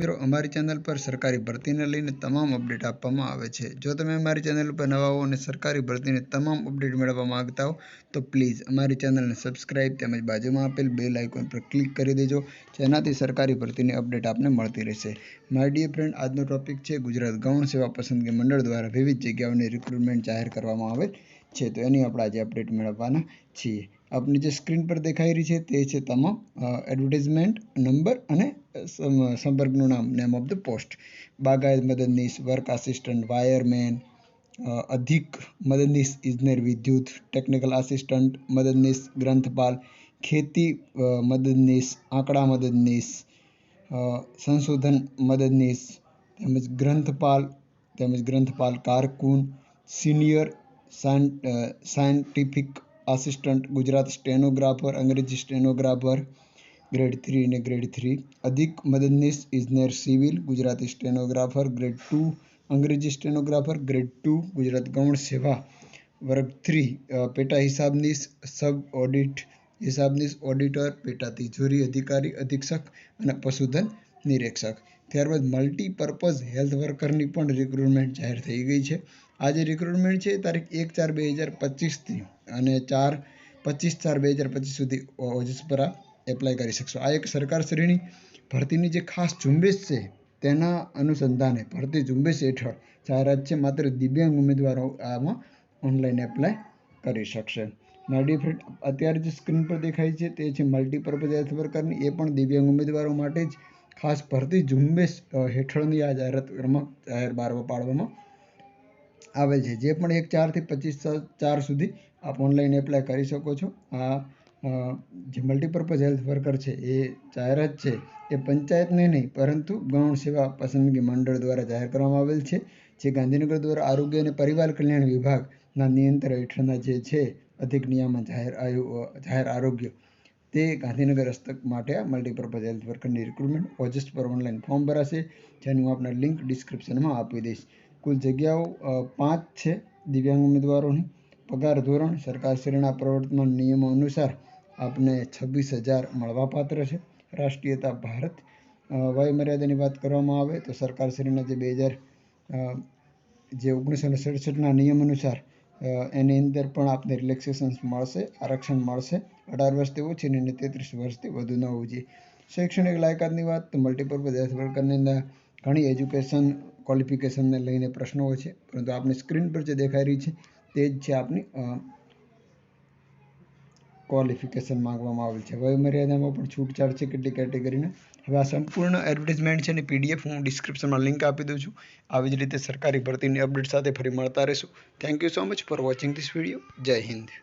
મિત્રો, અમારી ચેનલ પર સરકારી ભરતીને લઈને તમામ અપડેટ આપવામાં આવે છે. જો તમે અમારી ચેનલ પર નવા હો અને સરકારી ભરતીની તમામ અપડેટ મેળવવા માંગતા હો, તો પ્લીઝ અમારી ચેનલને સબસ્ક્રાઇબ તેમજ બાજુમાં આપેલ બેલ આઇકોન પર ક્લિક કરી દેજો, જેનાથી સરકારી ભરતીની અપડેટ આપને મળતી રહેશે. માય ડિયર ફ્રેન્ડ, આજનો ટોપિક છે ગુજરાત ગૌણ સેવા પસંદગી મંડળ દ્વારા વિવિધ જગ્યાઓની રિક્રુટમેન્ટ જાહેર કરવામાં આવેલ છે. તો એની આપણે આજે અપડેટ મેળવવાના છીએ. આપની જે સ્ક્રીન પર દેખાઈ રહી છે તે છે તમામ એડવર્ટિઝમેન્ટ નંબર અને સંપર્કનું નામ નેમ ઓફ ધ પોસ્ટ બાગાયત મદદનીશ વર્ક આસિસ્ટન્ટ વાયરમેન અધિક મદદનીશ ઇજનેર વિદ્યુત ટેકનિકલ આસિસ્ટન્ટ મદદનીશ, ગ્રંથપાલ, ખેતી મદદનીશ, આંકડા મદદનીશ સંશોધન મદદનીશ, તેમજ ગ્રંથપાલ તેમજ ગ્રંથપાલ કારકુન senior scientific assistant Gujarat stenographer Angreji stenographer grade three અને ગ્રેડ થ્રી અધિક મદદનીશ ઇજનેર civil, Gujarati stenographer grade two Angreji stenographer grade two Gujarat ગૌણ સેવા વર્ગ થ્રી પેટા હિસાબનીશ સબ ઓડિટ હિસાબનીશ ઓડિટર પેટા તિજોરી અધિકારી, અધિક્ષક અને પશુધન નિરીક્ષક. ત્યારબાદ મલ્ટીપર્પઝ હેલ્થ વર્કરની પણ રિક્રુટમેન્ટ જાહેર થઈ ગઈ છે. આ જે રિક્રુટમેન્ટ છે એ તારીખ એક ચાર બે હજાર પચીસથી અને ચાર પચીસ ચાર બે હજાર પચીસ સુધી ઓજસ એપ્લાય કરી શકશો. આ એક સરકારશ્રીની ભરતીની જે ખાસ ઝુંબેશ છે, તેના અનુસંધાને ભરતી ઝુંબેશ હેઠળ જાહેરાત છે માત્ર દિવ્યાંગ ઉમેદવારો આમાં ઓનલાઈન એપ્લાય કરી શકશે. ફ્રેન્ડ અત્યારે જે સ્ક્રીન પર દેખાય છે, તે છે મલ્ટીપર્પઝ હેલ્થ વર્કરની એ પણ દિવ્યાંગ ઉમેદવારો માટે જ ખાસ ભરતી ઝુંબેશ હેઠળની આ જાહેરાત ક્રમાંક જાહેર બહાર પાડવામાં આવે છે. જે પણ એક ચારથી પચીસ ચાર સુધી આપ ઓનલાઈન એપ્લાય કરી શકો છો. આ જે મલ્ટીપર્પઝ હેલ્થ વર્કર છે, એ જાહેરાત છે, એ પંચાયતને નહીં, પરંતુ ગૌણ સેવા પસંદગી મંડળ દ્વારા જાહેર કરવામાં આવેલ છે, જે ગાંધીનગર દ્વારા આરોગ્ય અને પરિવાર કલ્યાણ વિભાગના નિયંત્રણ હેઠળના જે છે, અધિક નિયામક જાહેર આયુ જાહેર આરોગ્ય, તે ગાંધીનગર હસ્તક માટે આ મલ્ટીપર્પઝ હેલ્થ વર્કરની રિક્રુટમેન્ટ ઓજસ્ટ પર ઓનલાઈન ફોર્મ ભરાશે, જેની હું આપને લિંક ડિસ્ક્રિપ્શનમાં આપી દઈશ. કુલ જગ્યાઓ પાંચ છે, દિવ્યાંગ ઉમેદવારોની, પગાર ધોરણ, સરકારશ્રીના પ્રવર્તમાન નિયમો અનુસાર આપને છવ્વીસ હજાર મળવાપાત્ર છે. રાષ્ટ્રીયતા ભારત વયમર્યાદાની વાત કરવામાં આવે તો સરકારશ્રીના જે બે હજાર જે ઓગણીસો ને સડસઠના નિયમ અનુસાર એની અંદર પણ આપને રિલેક્સેશન્સ મળશે, આરક્ષણ મળશે. અઢાર વર્ષથી ઓછી અને તેત્રીસ વર્ષથી વધુ ન હોવું જોઈએ. શૈક્ષણિક લાયકાતની વાત તો મલ્ટીપર્પઝ હેલ્થ વર્કરની અંદર ઘણી એજ્યુકેશન ક્વોલિફિકેશનને લઈને પ્રશ્નો હોય છે. પરંતુ આપની સ્ક્રીન પર જે દેખાઈ રહી છે, તે જ છે આપની ક્વોલિફિકેશન માંગવામાં આવેલ છે. વયમર્યાદામાં પણ છૂટછાટ છે કેટલી કેટેગરીને હવે આ સંપૂર્ણ એડવર્ટિઝમેન્ટ છે અને પીડીએફ હું ડિસ્ક્રિપ્શનમાં લિંક આપી દઉં છું. આવી જ રીતે સરકારી ભરતીની અપડેટ સાથે ફરી મળતા રહીશું. Thank you so much for watching this video Jai Hind.